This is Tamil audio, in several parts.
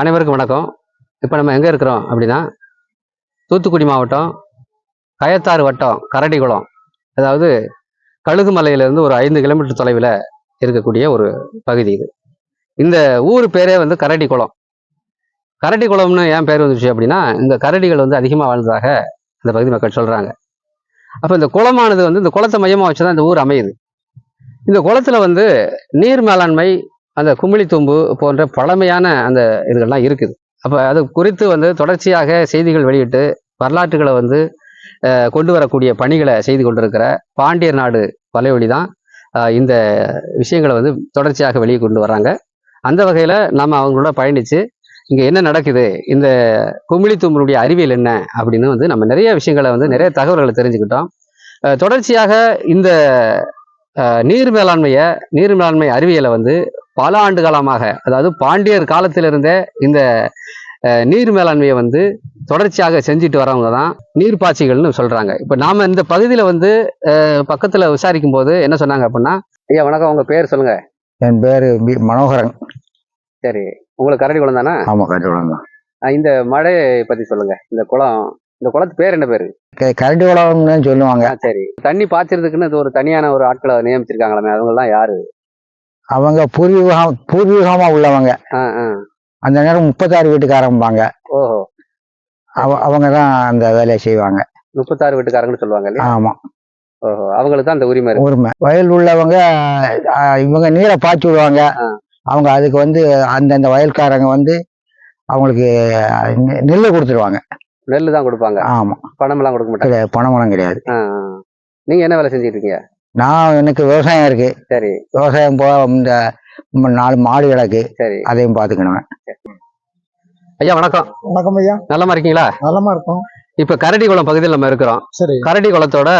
அனைவருக்கும் வணக்கம். இப்போ நம்ம எங்கே இருக்கிறோம் அப்படின்னா தூத்துக்குடி மாவட்டம் கயத்தாறு வட்டம் கரடிகுளம். அதாவது கழுகுமலையிலேருந்து ஒரு ஐந்து கிலோமீட்டர் தொலைவில் இருக்கக்கூடிய ஒரு பகுதி இது. இந்த ஊர் பேரே வந்து கரடிக்குளம் கரடிக்குளம்னு ஏன் பேர் வந்துச்சு அப்படின்னா இந்த கரடிகள் வந்து அதிகமாக வாழ்ந்ததாக இந்த பகுதி மக்கள் சொல்கிறாங்க அப்போ இந்த குளமானது வந்து இந்த குளத்தை மையமாக வச்சு தான் இந்த ஊர் அமையுது. இந்த குளத்தில் வந்து நீர் மேலாண்மை அந்த குமிழித்தும்பு போன்ற பழமையான அந்த இதுகள்லாம் இருக்குது. அப்போ அது குறித்து வந்து தொடர்ச்சியாக செய்திகள் வெளியிட்டு வரலாற்றுகளை வந்து கொண்டு வரக்கூடிய பணிகளை செய்து கொண்டிருக்கிற பாண்டியர் நாடு வலைவழி தான் இந்த விஷயங்களை வந்து தொடர்ச்சியாக வெளியே கொண்டு வர்றாங்க. அந்த வகையில் நம்ம அவங்களோட பயணித்து இங்கே என்ன நடக்குது இந்த குமிழித்தும்பனுடைய அறிவியல் என்ன அப்படின்னு வந்து நம்ம நிறைய விஷயங்களை வந்து நிறைய தகவல்களை தெரிஞ்சுக்கிட்டோம். தொடர்ச்சியாக இந்த நீர் மேலாண்மையை நீர் மேலாண்மை அறிவியலை வந்து பல ஆண்டு காலமாக அதாவது பாண்டியர் காலத்திலிருந்தே இந்த நீர் மேலாண்மையை வந்து தொடர்ச்சியாக செஞ்சுட்டு வரவங்க தான் நீர்ப்பாய்ச்சிகள்னு சொல்றாங்க. இப்போ நாம இந்த பகுதியில வந்து பக்கத்துல விசாரிக்கும் போது என்ன சொன்னாங்க அப்படின்னா ஐயா வணக்கம். உங்க பேர் சொல்லுங்க. என் பேரு மனோகரன். சரி. உங்களுக்கு கரடி குளம் தானே? ஆமா கரடி தான். இந்த மழையை பத்தி சொல்லுங்க. இந்த குளம் இந்த குளத்து பேர் என்ன பேரு? கரடி குளம்னு சொல்லுவாங்க. சரி. தண்ணி பாய்ச்சறதுக்குன்னு இது ஒரு தனியான ஒரு ஆட்களை நியமிச்சிருக்காங்களாமே அவங்க எல்லாம் யாரு? அவங்க பூர்வீகம் பூர்வீகமா உள்ளவங்க. அந்த நேரம் முப்பத்தாறு வீட்டுக்காரம்பாங்க. அவங்க தான் அந்த வேலையை செய்வாங்க. முப்பத்தாறு வீட்டுக்காரங்கன்னு சொல்லுவாங்க ஆமா. ஓஹோ அவங்களுக்கு தான் அந்த உரிமை உரிமை. வயல் உள்ளவங்க இவங்க நீரை பாய்ச்சி விடுவாங்க. அவங்க அதுக்கு வந்து அந்தந்த வயல்காரங்க வந்து அவங்களுக்கு நெ- நெல்லு கொடுத்துருவாங்க. நெல் தான் கொடுப்பாங்க. ஆமா. பணம் எல்லாம் கொடுக்க மாட்டாங்க. பணமெல்லாம் கிடையாது. ஆ, ஆ. நீங்க என்ன வேலை செஞ்சுட்டு இருக்கீங்க? நான் எனக்கு விவசாயம் இருக்கு. சரி. விவசாயம் போக இந்த நாலு மாடு கிடக்கு. சரி. அதையும் பார்த்துக்கணும் ஐயா வணக்கம். வணக்கம் ஐயா. நலமா இருக்கீங்களா? நலமா இருக்கும். இப்ப கரடிக்குளம் பகுதியில் நம்ம இருக்கிறோம். சரி. கரடிக்குளத்தோட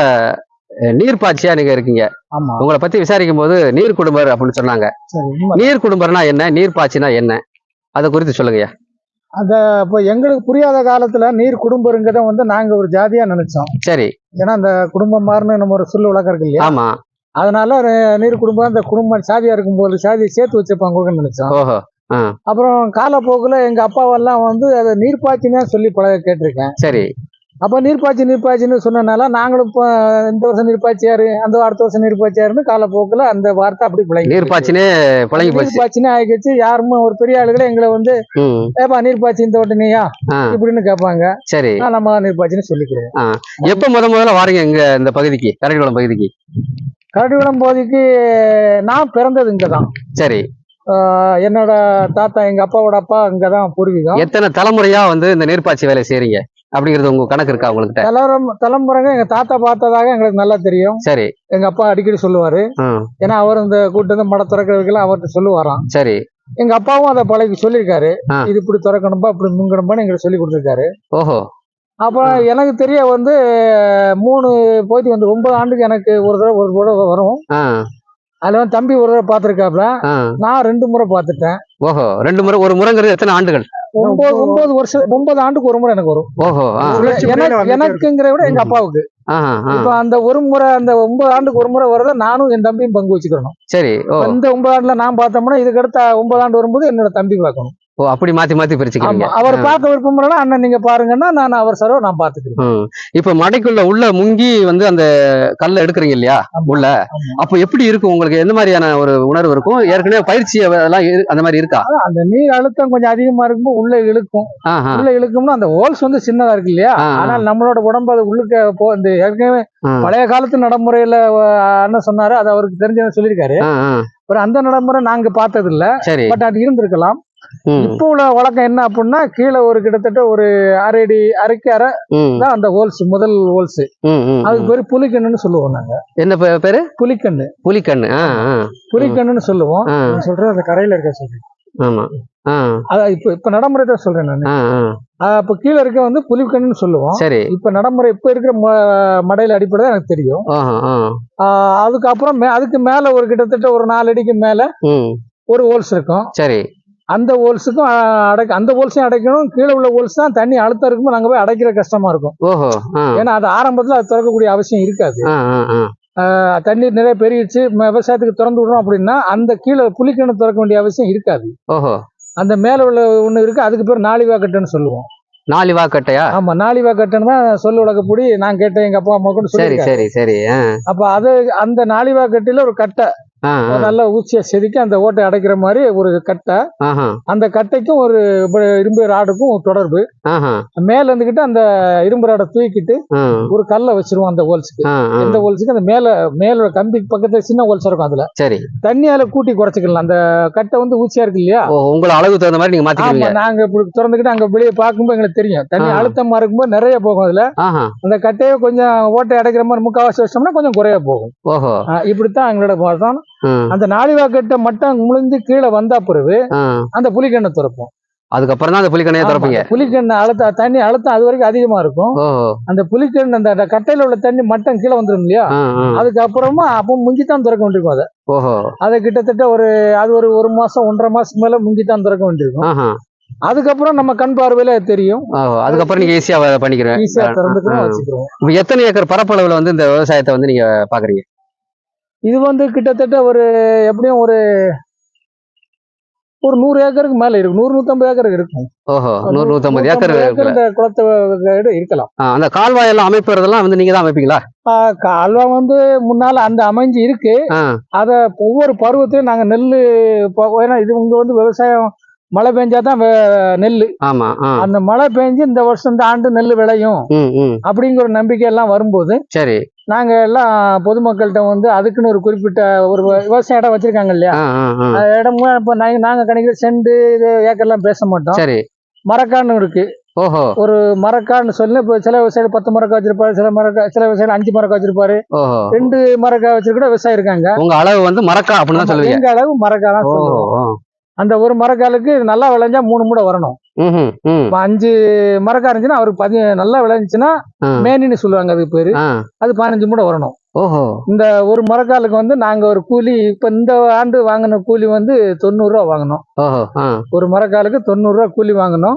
அஹ், நீர்ப்பாய்ச்சியா நீங்க இருக்கீங்க. ஆமா. உங்களை பத்தி விசாரிக்கும் போது நீர் குடும்பர் அப்படின்னு சொன்னாங்க. நீர் குடும்பர்னா என்ன? நீர்ப்பாய்ச்சினா என்ன? அதை குறித்து சொல்லுங்கய்யா. அத இப்போ எங்களுக்கு புரியாத காலத்துல நீர் குடும்பங்கிறத வந்து நாங்க ஒரு ஜாதியா நினைச்சோம். சரி. ஏன்னா அந்த குடும்பம் மாறுன்னு நம்ம ஒரு சொல்லு வழக்கம் இருக்கு இல்லையா? ஆமா. அதனால நீர் குடும்பம் அந்த குடும்பம் சாதியா இருக்கும்போது சாதியை சேர்த்து வச்சிருப்பாங்க நினைச்சோம். ஓஹோ. அப்புறம் காலப்போக்குல எங்க அப்பாவெல்லாம் வந்து அதை நீர்ப்பாய்ச்சினே சொல்லி பழக கேட்டிருக்கேன். சரி. அப்ப நீர்ப்பாய்ச்சி நீர்ப்பாய்ச்சின்னு சொன்னனால நாங்களும் இப்போ இந்த வருஷம் நீர்ப்பாய்ச்சியாரு அந்த அடுத்த வருஷம் நீர்ப்பாய்ச்சியாருன்னு காலப்போக்குல அந்த வார்த்தை அப்படி பழகி நீர்ப்பாய்ச்சினே பழகி நீர்ப்பாய்ச்சினே ஆகிடுச்சு யாருமே ஒரு பெரிய ஆளுகளே எங்களை வந்து ஏப்பா நீர்ப்பாய்ச்சி இந்த உடனேயா ஆ. இப்படின்னு கேட்பாங்க. சரி. நான் நம்ம நீர்ப்பாய்ச்சின்னு சொல்லிக்கிறேன். எப்ப முத முதல்ல வாரீங்க இங்க இந்த பகுதிக்கு கரடிக்குளம் பகுதிக்கு? கரடிவிடம் போதைக்கு நான் பிறந்தது இங்க தான் சரி என்னோட தாத்தா எங்க அப்பாவோட அப்பா இங்க தான் பூர்வீகம். எத்தனை தலைமுறையா வந்து இந்த நீர்ப்பாய்ச்சி வேலை செய்றீங்க? அப்படிங்கிறது உங்க கணக்கு இருக்கா உங்ககிட்ட? தலைமுறை தலைமுறைங்க எங்க தாத்தா பார்த்ததாக எங்களுக்கு நல்லா தெரியும். சரி. எங்க அப்பா அடிக்கடி சொல்லுவாரு. ஏன்னா அவர் இந்த கூட்டம் மட திறக்கிறதுக்கெல்லாம் அவர்கிட்ட சொல்லுவாராம். சரி. எங்க அப்பாவும் அதை பழகி சொல்லியிருக்காரு. இது இப்படி திறக்கணும்பா இப்படி முங்கணும்பான்னு எங்களுக்கு சொல்லி கொடுத்துருக்காரு. ஓஹோ. அப்ப எனக்கு தெரிய வந்து மூணு போய்த்து வந்து ஒன்பது ஆண்டுக்கு எனக்கு ஒரு தடவை ஒரு தடவை வரும். அதுல வந்து தம்பி ஒரு தடவை பார்த்துருக்காப்ல. நான் ரெண்டு முறை பார்த்துட்டேன். ஓஹோ. ரெண்டு முறை ஒரு முறைங்கிறது எத்தனை ஆண்டுகள்? ஒன்பது ஒன்பது வருஷம் ஒன்பது ஆண்டுக்கு ஒரு முறை எனக்கு வரும். ஓஹோ எனக்குங்கிற விட எங்க அப்பாவுக்கு. இப்ப அந்த ஒரு முறை அந்த ஒன்பது ஆண்டுக்கு ஒரு முறை வரத நானும் என் தம்பியும் பங்கு வச்சுக்கிறணும். சரி இந்த ஒன்பது ஆண்டுல நான் பார்த்தோம்னா இதுக்கு அடுத்த ஒன்பது ஆண்டு வரும்போது என்னோட தம்பி பார்க்கணும். ஓ அப்படி மாத்தி மாத்தி பிரிச்சுக்கிறீங்க ஆமா அவர் பார்க்க விருப்பம் இல்லைன்னா அண்ணன் நீங்க பாருங்கன்னா நான் அவர் செலவு நான் பாத்துக்கிறேன். இப்ப மடைக்குள்ள உள்ள முங்கி வந்து அந்த கல்லை எடுக்கிறீங்க இல்லையா. உள்ள. அப்ப எப்படி இருக்கும் உங்களுக்கு எந்த மாதிரியான ஒரு உணர்வு இருக்கும் ஏற்கனவே பயிற்சி அதெல்லாம் அந்த மாதிரி இருக்கா அந்த நீர் அழுத்தம் கொஞ்சம் அதிகமா இருக்கும்போது உள்ள இழுக்கும். உள்ள இழுக்கும்னா அந்த ஹோல்ஸ் வந்து சின்னதா இருக்கு இல்லையா. ஆனால் நம்மளோட உடம்பு அது உள்ளுக்க போ இந்த ஏற்கனவே. பழைய காலத்து நடைமுறையில அண்ணன் சொன்னாரு அது அவருக்கு தெரிஞ்சவங்க சொல்லியிருக்காரு. ஒரு அந்த நடைமுறை நாங்க பார்த்தது இல்ல சரி பட் அது இருந்திருக்கலாம் இப்போ உள்ள வழக்கம் என்ன அப்படின்னா கீழே ஒரு கிட்டத்தட்ட ஒரு அரை அடி அரைக்கு அரை தான் அந்த ஹோல்ஸ் முதல் ஹோல்ஸ். அதுக்கு. பேரு புலிக்கண்ணுன்னு சொல்லுவோம் நாங்க. என்ன பேரு? புலிக்கண்ணு. புலிக்கண்ணு புலிக்கண்ணுன்னு சொல்லுவோம். சொல்றேன் அந்த கரையில இருக்க சொல்றேன் ஆமா அதான் இப்ப இப்ப நடைமுறை தான் சொல்றேன் நான். இப்ப கீழே இருக்க வந்து புலிக்கண்ணுன்னு சொல்லுவோம். சரி. இப்ப நடைமுறை இப்ப இருக்கிற மடையில அடிப்படை எனக்கு தெரியும். அதுக்கப்புறம் அதுக்கு மேல ஒரு கிட்டத்தட்ட ஒரு நாலு அடிக்கு மேல ஒரு ஹோல்ஸ் இருக்கும். சரி. அந்த ஹோல்ஸுக்கும் அடைக்க அந்த ஹோல்ஸையும் அடைக்கணும். கீழே உள்ள ஹோல்ஸ் தான் தண்ணி அழுத்தம் இருக்கும்போது நாங்க போய் அடைக்கிற கஷ்டமா இருக்கும். ஓஹோ ஏன்னா அது ஆரம்பத்துல அது திறக்கக்கூடிய அவசியம் இருக்காது. தண்ணீர் நிறைய பெருகிடுச்சு. விவசாயத்துக்கு திறந்து விடுறோம் அப்படின்னா அந்த கீழே புலிக்கிணறு திறக்க வேண்டிய அவசியம் இருக்காது. ஓஹோ. அந்த மேல உள்ள ஒண்ணு இருக்கு அதுக்கு பேர் நாளிவா கட்டைன்னு சொல்லுவோம். நாலு வாக்கட்டையா ஆமா நாளிவா கட்டைன்னு தான் சொல்லு உலகப்படி. நான் கேட்டேன் எங்க அப்பா அம்மா கூட சரி சரி சரி அப்ப அது அந்த நாளிவா கட்டையில ஒரு கட்டை. நல்லா ஊசியா செதுக்கி அந்த ஓட்டை அடைக்கிற மாதிரி ஒரு கட்டை. அந்த கட்டைக்கும் ஒரு இரும்பு ராடுக்கும் தொடர்பு. மேல இருந்துகிட்டு அந்த இரும்பு ராடை தூக்கிட்டு ஒரு கல்லை வச்சிருவோம் அந்த ஹோல்ஸுக்கு. எந்த ஹோல்ஸுக்கு அந்த மேல மேல கம்பி பக்கத்துல சின்ன ஹோல்ஸ் இருக்கும் அதுல. சரி. தண்ணியால கூட்டி குறைச்சிக்கலாம். அந்த கட்டை வந்து ஊசியா இருக்கு இல்லையா? உங்களை அளவுக்கு தகுந்த மாதிரி நீங்க மாத்திக்கிறீங்க. நாங்க இப்படி திறந்துக்கிட்டு அங்க வெளியே பார்க்கும்போது எங்களுக்கு தெரியும். தண்ணி. அழுத்தமா இருக்கும்போது நிறைய போகும் அதுல. அந்த கட்டையை கொஞ்சம் ஓட்டை அடைக்கிற மாதிரி முக்காவாசி வச்சோம்னா கொஞ்சம் குறைய போகும். ஓஹோ. இப்படித்தான் எங்களோட பாசம் ம் அந்த நாளிவா கட்டை மட்டும் முழிஞ்சு கீழே வந்தா பிறகு அந்த புலிக்கண்ணை திறப்போம். அதுக்கப்புறம் தான் அந்த புலிக்கணையை திறப்பீங்க. புலிக்கண்ணை அழுத்த தண்ணி அழுத்தம் அது வரைக்கும் அதிகமா இருக்கும். அந்த புலிக்கண்ணு அந்த கட்டையில உள்ள தண்ணி மட்டும் கீழே வந்துடும் இல்லையா? அதுக்கப்புறமா அப்போ முங்கித்தான் திறக்க வேண்டியிருக்கும் அதை. ஓஹோ. அதை கிட்டத்தட்ட ஒரு அது ஒரு ஒரு மாசம் ஒன்றரை மாசம் மேல முங்கித்தான் திறக்க வேண்டியிருக்கும். அதுக்கப்புறம் நம்ம கண் பார்வையில தெரியும். அதுக்கப்புறம் நீங்க ஈஸியா பண்ணிக்கிறேன் ஈஸியா திறந்துக்கிறோம் வச்சுக்கிறோம். எத்தனை ஏக்கர் பரப்பளவுல வந்து இந்த விவசாயத்தை வந்து நீங்க பாக்குறீங்க? இது வந்து கிட்டத்தட்ட ஒரு எப்படியும் ஒரு ஒரு நூறு ஏக்கருக்கு மேல இருக்கும் நூறு நூத்தம்பது ஏக்கர் இருக்கும் ஓஹோ நூறு நூத்தம்பது ஏக்கர். இந்த குளத்தை இருக்கலாம். அந்த கால்வாய் எல்லாம் அமைப்புறதெல்லாம் வந்து நீங்க தான் அமைப்பீங்களா? ஆ, கால்வா வந்து முன்னால அந்த அமைஞ்சு இருக்கு. அத ஒவ்வொரு பருவத்திலும் நாங்க நெல்லு இப்போ ஏன்னா இது இங்க வந்து விவசாயம் மழை பெஞ்சாதான் நெல்லு. ஆமா அந்த மழை பெஞ்சு இந்த வருஷம் இந்த ஆண்டு நெல் விளையும். அப்படிங்கிற நம்பிக்கை எல்லாம் வரும்போது சரி. நாங்க எல்லாம் பொதுமக்கள்கிட்ட வந்து அதுக்குன்னு ஒரு குறிப்பிட்ட ஒரு விவசாய இடம் வச்சிருக்காங்க இல்லையா? அந்த இடமும் இப்ப நாங்க நாங்க கணிக்கிற செண்டு இது ஏக்கர்லாம் பேச மாட்டோம். சரி. மரக்கான்னு இருக்கு. ஓஹோ. ஒரு மரக்கான்னு சொல்லி இப்போ சில விவசாயிகள் பத்து மரக்கா வச்சிருப்பாரு சில மரக்கா சில விவசாயிகள் அஞ்சு மரக்கா வச்சிருப்பாரு. ரெண்டு மரக்கா வச்சிருக்கிற விவசாயி இருக்காங்க. உங்க அளவு வந்து மரக்கா அப்படின்னு சொல்லுவீங்க. எங்க அளவு மரக்கா தான் அந்த ஒரு மரக்காலுக்கு நல்லா விளைஞ்சா மூணு மூடை வரணும். அஞ்சு மரக்கா இருந்துச்சுன்னா அவருக்கு பதி நல்லா விளைஞ்சுச்சுன்னா ஆ. மேனின்னு சொல்லுவாங்க அது பேரு. அது பதினஞ்சு மூடை வரணும். ஓஹோ. இந்த ஒரு மரக்காலுக்கு வந்து நாங்க ஒரு கூலி இப்ப இந்த ஆண்டு வாங்கின கூலி வந்து தொண்ணூறு ரூபா வாங்கினோம். ஒரு மரக்காலுக்கு தொண்ணூறு ரூபா கூலி வாங்கினோம்.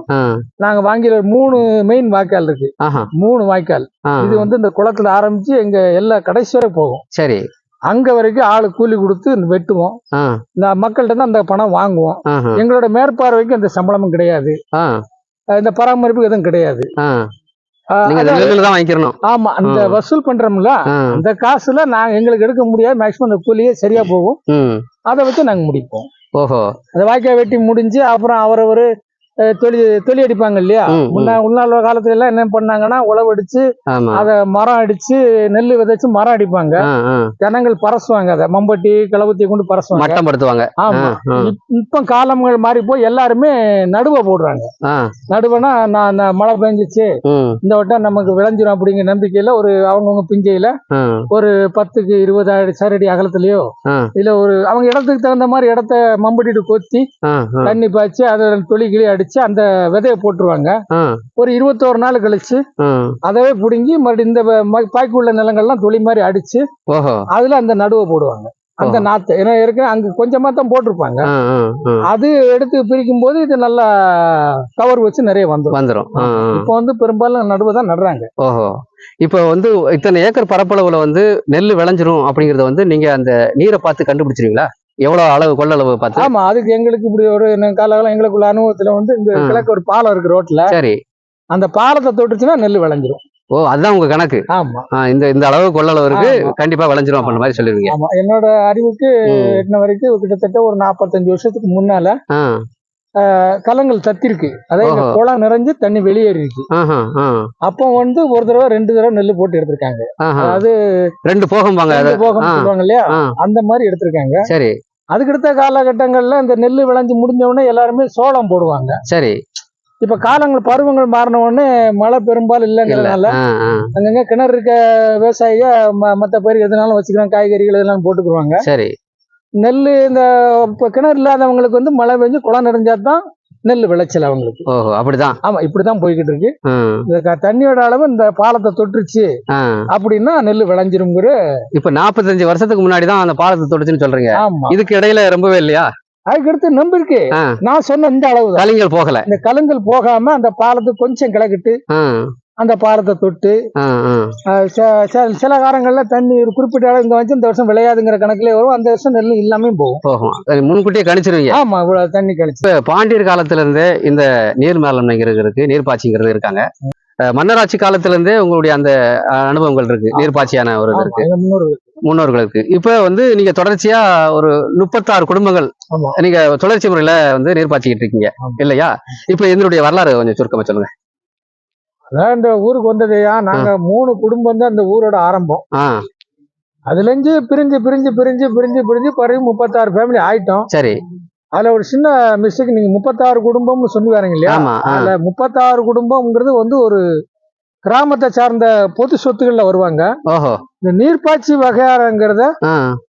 நாங்க வாங்கி மூணு மெயின் வாய்க்கால் இருக்கு. மூணு வாய்க்கால். இது வந்து இந்த குளத்துல ஆரம்பிச்சு எங்க எல்லா கடைசி வரை போகும். சரி. அங்க வரைக்கும் ஆளு கூலி கொடுத்து வெட்டுவோம். இந்த மக்கள்கிட்ட தான் அந்த பணம் வாங்குவோம். எங்களோட மேற்பார்வைக்கு அந்த சம்பளமும் கிடையாது. இந்த பராமரிப்பு எதுவும் கிடையாது. ஆமா அந்த. வசூல் பண்றோம்ல அந்த காசுல நாங்க எங்களுக்கு எடுக்க முடியாது. மேக்சிமம் அந்த கூலியே சரியா போகும். அதை வச்சு நாங்க முடிப்போம். ஓஹோ. அந்த வாய்க்கால் வெட்டி முடிஞ்சு அப்புறம் அவரவர் தொலி தொலி அடிப்பாங்க இல்லையா. முன்ன உள்ள காலத்துல எல்லாம் என்ன பண்ணாங்கன்னா உழவு அடிச்சு அதை மரம் அடிச்சு நெல் விதைச்சு மரம் அடிப்பாங்க. ஜனங்கள் பரசுவாங்க அதை. மம்பட்டி கிளவுத்தி கொண்டு பரசுவாங்க. மட்டம் படுத்துவாங்க. ஆமா. இப்ப காலங்கள் மாறி போய் எல்லாருமே நடுவை போடுறாங்க. நடுவனா நான் மழை பெஞ்சிச்சு. இந்த வட்டம் நமக்கு விளைஞ்சிரும் அப்படிங்கிற நம்பிக்கையில ஒரு அவங்கவுங்க பிஞ்சையில ஒரு பத்துக்கு இருபதாயிரம் சரடி அகலத்திலயோ. இல்ல ஒரு அவங்க இடத்துக்கு தகுந்த மாதிரி இடத்த மம்பட்டிட்டு கொத்தி தண்ணி பாய்ச்சி அதை தொழி கிளி அடிச்சு அந்த விதைய போட்டுருவாங்க. ஒரு இருபத்தோரு நாள் கழிச்சு அதவே பிடுங்கி மறுபடியும் இந்த வ- ம- பாய்க்கு உள்ள நிலங்கள்லாம் தொழி மாதிரி அடிச்சு அதுல அந்த நடுவை போடுவாங்க. அந்த. நாத்து ஏன்னா ஏற்கனவே அங்க கொஞ்சமா தான் போட்டிருப்பாங்க. அது எடுத்து பிரிக்கும் போது இது நல்லா கவர் வச்சு நிறைய வந்துடும் வந்துரும். ஆ ஆ. இப்போ வந்து பெரும்பாலும் நடுவை தான் நடுறாங்க. ஓஹோ. இப்போ வந்து இத்தனை ஏக்கர் பரப்பளவுல வந்து நெல் விளைஞ்சிரும் அப்படிங்கறத வந்து நீங்க அந்த நீரை பார்த்து கண்டுபிடிச்சிருவீங்களா? எவ்வளவு அளவு கொள்ளளவு பார்த்து? ஆமா அதுக்கு எங்களுக்கு இப்படி ஒரு காலகாலம் எங்களுக்குள்ள அனுபவத்துல வந்து இந்த. கிழக்கு ஒரு பாலம் இருக்கு ரோட்ல. சரி. அந்த பாலத்தை தொட்டுச்சுன்னா நெல் விளைஞ்சிரும். ஓ அதுதான் உங்க கணக்கு. ஆமா. இந்த இந்த அளவு கொள்ளளவு இருக்கு. கண்டிப்பா விளைஞ்சிரும் அப்படின்ற மாதிரி சொல்லிருவீங்க ஆமா என்னோட அறிவுக்கு. எட்டின வரைக்கும் கிட்டத்தட்ட ஒரு நாற்பத்தஞ்சு வருஷத்துக்கு முன்னால கலங்கள் தத்திருக்கு. அதாவது. குளம் நிறைஞ்சு தண்ணி வெளியேறி இருக்கு அப்போ வந்து ஒரு தடவை ரெண்டு தடவை நெல் போட்டு எடுத்திருக்காங்க. அது ரெண்டு போகம் ஆ. சொல்லுவாங்க இல்லையா? அந்த மாதிரி எடுத்திருக்காங்க. சரி. அதுக்கடுத்த காலகட்டங்கள்ல இந்த நெல் விளைஞ்சு முடிஞ்ச உடனே எல்லாருமே சோளம் போடுவாங்க. சரி. இப்ப காலங்கள் பருவங்கள் மாறின உடனே மழை பெரும்பாலும் இல்ல. இல்லைங்கிறதுனால அங்கங்க கிணறு இருக்க விவசாயிக ம- மத்த பயிர் எதுனாலும் வச்சுக்கிறாங்க காய்கறிகள் இதெல்லாம் போட்டுக்குருவாங்க. சரி. நெல் இந்த இப்ப கிணறு இல்லாதவங்களுக்கு வந்து மழை பெஞ்சு குளம் நிறைஞ்சா தான் நெல் விளைச்சல் அவங்களுக்கு. ஓஹோ அப்படிதான் ஆமா இப்படிதான் போய்கிட்டு இருக்கு இந்த தண்ணியோட அளவு இந்த பாலத்தை தொட்டுருச்சு. அப்படின்னா நெல் விளைஞ்சிருங்கிற இப்ப நாற்பத்தஞ்சு வருஷத்துக்கு முன்னாடி தான் அந்த பாலத்தை தொடுச்சுன்னு சொல்றீங்க. இதுக்கு இடையில ரொம்பவே இல்லையா? அதுக்கடுத்து நம்பிருக்கு ஆ. நான் சொன்ன இந்த அளவு கலிங்கல் போகல. இந்த கலங்கள் போகாம அந்த பாலத்துக்கு கொஞ்சம் கிளக்கிட்டு அந்த பாலத்தை தொட்டு சில காலங்கள்ல தண்ணி ஒரு குறிப்பிட்ட அளவு இங்க வந்து இந்த வருஷம் விளையாதுங்கிற கணக்குல வரும். அந்த வருஷம் நெல் இல்லாம போகும். போகும். முன்கூட்டியே கணிச்சிருவீங்க. ஆமா இவ்வளவு தண்ணி கழிச்சு. இப்ப பாண்டியர் காலத்துல இருந்தே இந்த நீர் மேலாண்மைங்கிறது இருக்கு நீர்ப்பாய்ச்சிங்கிறது இருக்காங்க. மன்னராட்சி காலத்துல இருந்தே உங்களுடைய அந்த அனுபவங்கள் இருக்கு நீர்ப்பாய்ச்சியான ஒரு இது இருக்கு. முன்னோர்களுக்கு இப்ப வந்து நீங்க தொடர்ச்சியா ஒரு முப்பத்தாறு குடும்பங்கள். நீங்க தொடர்ச்சி முறையில வந்து நீர்ப்பாய்ச்சிக்கிட்டு இருக்கீங்க. இல்லையா? இப்ப இதனுடைய வரலாறு கொஞ்சம் சுருக்கமா சொல்லுங்க. அதான் இந்த ஊருக்கு வந்ததையா? நாங்க மூணு குடும்பம் தான் இந்த ஊரோட ஆரம்பம். ஆ. அதுல இருந்து பிரிஞ்சு பிரிஞ்சு பிரிஞ்சு பிரிஞ்சு பிரிஞ்சு பிறகு முப்பத்தாறு ஃபேமிலி ஆயிட்டோம். சரி. அதுல ஒரு சின்ன மிஸ்டேக் நீங்க முப்பத்தாறு குடும்பம்னு சொல்லி வரீங்க இல்லையா. அதுல முப்பத்தாறு குடும்பம்ங்கிறது வந்து ஒரு கிராமத்தை சார்ந்த பொது சொத்துக்கள்ல வருவாங்க. இந்த நீர்ப்பாய்ச்சி வகையாரங்கிறத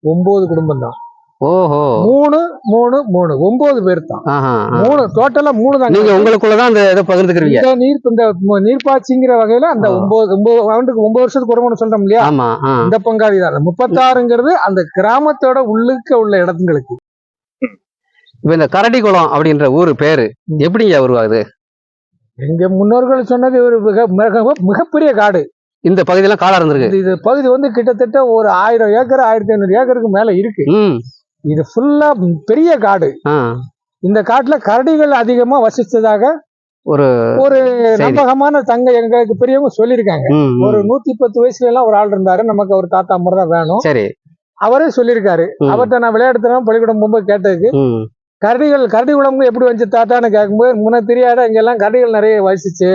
ஒன்பது குடும்பம் தான் ஓஹோ. மூணு மூணு மூணு. ஒன்பது பேர் தான். மூணு டோட்டலா மூணு தான். நீங்க உங்களுக்குள்ளதான் அந்த இதை பகிர்ந்துக்கிறீங்க. இந்த நீர் இந்த நீர்ப்பாய்ச்சிங்கிற வகையில அந்த. ஒன்பது ஒன்பது ஆண்டுக்கு ஒன்பது வருஷத்துக்கு ஒரு சொல்றோம் இல்லையா. இந்த பங்காளி தான். முப்பத்தாறுங்கிறது அந்த கிராமத்தோட உள்ளுக்க உள்ள இடங்களுக்கு. இப்ப இந்த கரடி குளம் அப்படின்ற ஊரு பேரு எப்படிங்க உருவாகுது? எங்க முன்னோர்கள் சொன்னது ஒரு மிக மிக- மிகப்பெரிய காடு. இந்த பகுதியெல்லாம் காடா இருந்திருக்கு. இது பகுதி வந்து கிட்டத்தட்ட ஒரு ஆயிரம் ஏக்கர் ஆயிரத்தி ஐநூறு ஏக்கருக்கு மேல இருக்கு. இது ஃபுல்லா பெரிய காடு. இந்த காட்டுல கரடிகள் அதிகமா வசிச்சதாக ஒரு ஒரு. நம்பகமான தங்க எங்களுக்கு பெரியவங்க சொல்லியிருக்காங்க. ஒரு நூத்தி பத்து வயசுல எல்லாம் ஒரு ஆள் இருந்தாரு. நமக்கு அவர் தாத்தா மாதிரி தான் வேணும். சரி. அவரே சொல்லியிருக்காரு. அவர்கிட்ட நான் விளையாடுறேன் பள்ளிக்கூடம் போகும்போது கேட்டதுக்கு கரடிகள் கரடி குளம்னு எப்படி வந்து தாத்தான்னு கேட்கும்போது முன்ன தெரியாத? இங்க எல்லாம் கரடிகள் நிறைய வசிச்சு.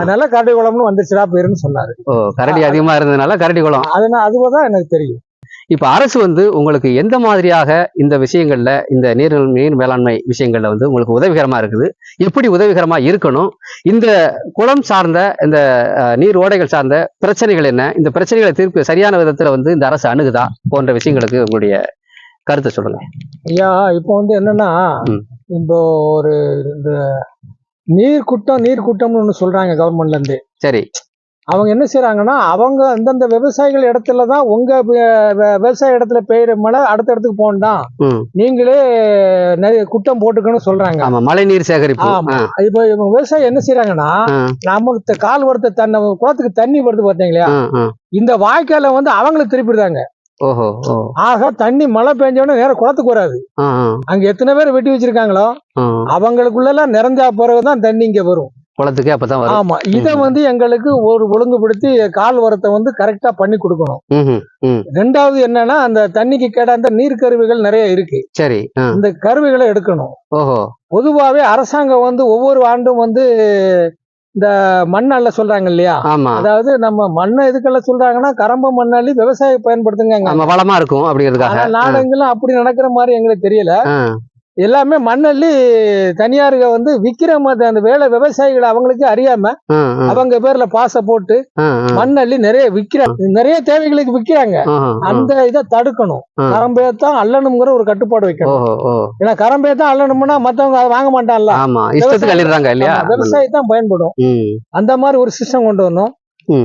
அதனால கரடி குளம்னு வந்துச்சுடா பேருன்னு சொன்னாரு. கரடி அதிகமா இருந்ததுனால கரடி குளம். அதனால அதுதான் எனக்கு தெரியும். இப்ப அரசு வந்து உங்களுக்கு எந்த மாதிரியாக இந்த விஷயங்கள்ல இந்த நீர் நீர் மேலாண்மை விஷயங்கள்ல வந்து உங்களுக்கு உதவிகரமா இருக்குது? எப்படி உதவிகரமா இருக்கணும்? இந்த குளம் சார்ந்த இந்த நீர் ஓடைகள் சார்ந்த பிரச்சனைகள் என்ன? இந்த பிரச்சனைகளை தீர்ப்பு சரியான விதத்துல வந்து இந்த அரசு அணுகுதா? போன்ற விஷயங்களுக்கு உங்களுடைய கருத்தை சொல்லுங்க. ஐயா இப்போ வந்து என்னன்னா. இப்போ ஒரு இந்த நீர் குட்டம் நீர் குட்டம்னு ஒன்று சொல்றாங்க கவர்மெண்ட்ல இருந்து. சரி. அவங்க என்ன செய்றாங்கன்னா அவங்க அந்தந்த விவசாயிகள் இடத்துல தான் உங்க விவசாய இடத்துல பெய்யுற மழை அடுத்த இடத்துக்கு போகண்டாம் நீங்களே நிறைய குட்டம் போட்டுக்கணும்னு சொல்றாங்க. மழை நீர் சேகரிப்பு. இப்போ இவங்க விவசாயம் என்ன நம்ம த- கால் வரத்த தன்னை குளத்துக்கு தண்ணி வருது பார்த்தீங்களா. இந்த வாய்க்கால வந்து அவங்களுக்கு திருப்பிடுதாங்க ஆக தண்ணி மழை பெஞ்சோடனே நேரம் குளத்துக்கு வராது. அங்க எத்தனை பேர் வெட்டி வச்சிருக்காங்களோ. அவங்களுக்குள்ள நிறைஞ்சா பிறகுதான் தண்ணி இங்க வரும். குளத்துக்கே அப்பதான் வரும். ஆமா இத. வந்து எங்களுக்கு ஒரு ஒழுங்குபடுத்தி கால் வரத்தை வந்து கரெக்டா பண்ணி கொடுக்கணும். ரெண்டாவது என்னன்னா அந்த தண்ணிக்கு கேடாந்த நீர் கருவிகள் நிறைய இருக்கு. சரி இந்த கருவிகளை எடுக்கணும். ஓஹோ. பொதுவாவே அரசாங்கம் வந்து ஒவ்வொரு ஆண்டும் வந்து இந்த மண் அள்ள சொல்றாங்க இல்லையா? அதாவது நம்ம மண்ணை எதுக்கெல்லாம் சொல்றாங்கன்னா கரம்ப மண்ணள்ளி விவசாயம் பயன்படுத்துங்க வளமா இருக்கும் அப்படிங்கிறதுக்காக. நாடெங்கெல்லாம் அப்படி நடக்கிற மாதிரி எங்களுக்கு தெரியல. எல்லாமே மண்ணள்ளி தனியாருக வந்து விக்கிற மாதிரி அந்த வேலை விவசாயிகள் அவங்களுக்கு அறியாம அவங்க பேர்ல பாச போட்டு. மண்ணள்ளி நிறைய விக்கிறாங்க நிறைய தேவைகளுக்கு விக்கிறாங்க. அந்த இதை தடுக்கணும். கரம்பையத்தான் அள்ளணுங்கிற ஒரு கட்டுப்பாடு வைக்கணும். ஏன்னா கரம்பையத்தான் அள்ளணும்னா மத்தவங்க அதை வாங்க மாட்டான்ல. ஆமா, விவசாயத்தான் பயன்படும். அந்த மாதிரி ஒரு சிஸ்டம் கொண்டு வரணும்.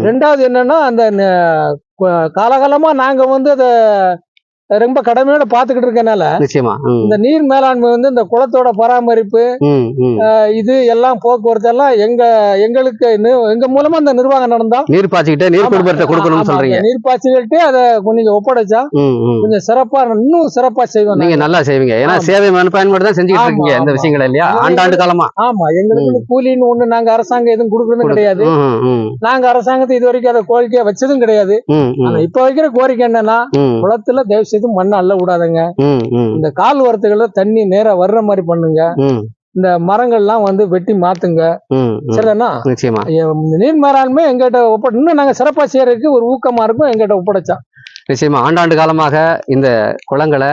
ரெண்டாவது என்னன்னா அந்த காலகாலமா நாங்க வந்து அதை ரொம்ப கடமையோட பாத்துக்கிட்டு இருக்கனால நிச்சயமா. இந்த நீர் மேலாண்மை வந்து இந்த குளத்தோட பராமரிப்பு. இது எல்லாம் போக்குவரத்து எல்லாம் எங்க எங்களுக்கு எங்க மூலமா அந்த நிர்வாகம் நடந்தா நீர் பாய்ச்சிக்கிட்டே நீர் குடும்பத்தை கொடுக்கணும்னு சொல்றீங்க. அந்த நீர்ப்பாய்ச்சிகள்ட்டே அதை கொஞ்சம் ஒப்படைச்சா. கொஞ்சம் சிறப்பா இன்னும் சிறப்பா செய்வோம் நீங்க. நல்லா செய்வீங்க. ஏன்னா. சேவை பயன்பாடு தான் செஞ்சுக்கிட்டு ஆமா, இருக்கீங்க இந்த. விஷயங்கள் இல்லையா. ஆண்டாண்டு காலமா. ஆமா எங்களுக்கு கூலின்னு ஒண்ணு நாங்க அரசாங்கம் எதுவும் கொடுக்கறதும் கொடு- கிடையாது. நாங்க அரசாங்கத்தை இது வரைக்கும் அதை கோரிக்கையா வச்சதும் கிடையாது. ஆனா இப்ப வைக்கிற கோரிக்கை என்னன்னா குளத்துல தயவு செய்து மண்ணை அள்ள விடாதுங்க. இந்த கால் வரத்துகளை தண்ணி நேரா வர்ற மாதிரி பண்ணுங்க. இந்த மரங்கள்லாம் வந்து வெட்டி மாத்துங்க. சரிதானா? நிச்சயமா. நீர் மேலாண்மை எங்கிட்ட ஒப்ப இன்னும் நாங்க சிறப்பா செய்யறதுக்கு ஒரு ஊக்கமா இருக்கும் எங்கிட்ட ஒப்படைச்சா. நிச்சயமா. ஆண்டாண்டு காலமாக இந்த குளங்களை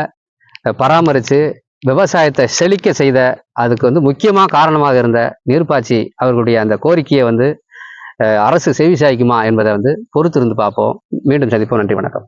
பராமரித்து விவசாயத்தை செழிக்க செய்த அதுக்கு வந்து முக்கியமாக காரணமாக இருந்த நீர்ப்பாய்ச்சி அவர்களுடைய அந்த கோரிக்கையை வந்து அரசு செவி சாய்க்குமா என்பதை வந்து பொறுத்திருந்து பார்ப்போம். மீண்டும் சந்திப்போம். நன்றி வணக்கம்.